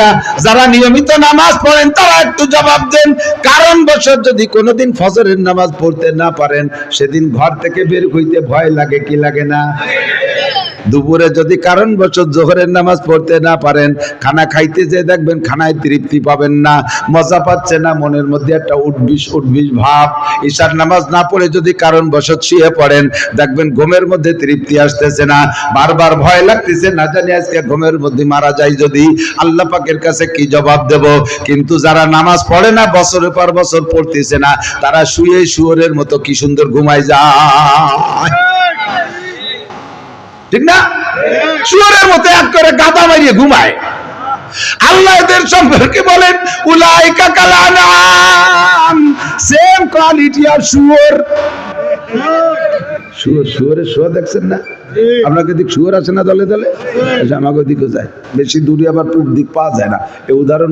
ভাইরা যারা নিয়মিত নামাজ পড়েন, তারা একটু জবাব দেন। কারণ বছর যদি কোনোদিন ফজরের নামাজ পড়তে না পারেন, সেদিন ঘর থেকে বের হইতে ভয় লাগে, কি লাগে না? দুপুরে যদি কারণ বছর জোহরের নামাজ পড়তে না পারেন, খানা খাইতে যে দেখবেন খানায় তৃপ্তি পাবেন না। মজা পাচ্ছে না, মনের মধ্যে একটা উঠবিস উঠবিস ভাব। ঈশার নামাজ না পড়ে যদি কারণ বছর শুয়ে পড়েন, দেখবেন ঘুমের মধ্যে তৃপ্তি আসতেছে না। বারবার ভয় লাগতেছে, না জানি আজকে ঘুমের মধ্যে মারা যায় যদি। আল্লাহ পাকের কাছে কি জবাব দেব? কিন্তু যারা নামাজ পড়ে না, বছরের পর বছর পড়তেছে না, তারা শুয়ে শুয়োরের মতো কি সুন্দর ঘুমায় যায়। ঠিক না? শুয়ারের মতো এক করে গাদা মারিয়ে ঘুমায়। আল্লাহ এদের সম্পর্কে বলেন উলাইকা কালানাম সেম কোয়ালিটি আর শুয়োর। শুয়োর শুয়োরের শুয়োর দেখছেন না? আপনাকে দিক শুয়োর আছে না দলে দলে? আচ্ছা, আমাকে দিকে যায়। বেশি দূরে আবার পূর্ব দিক পাওয়া যায় না। এই উদাহরণ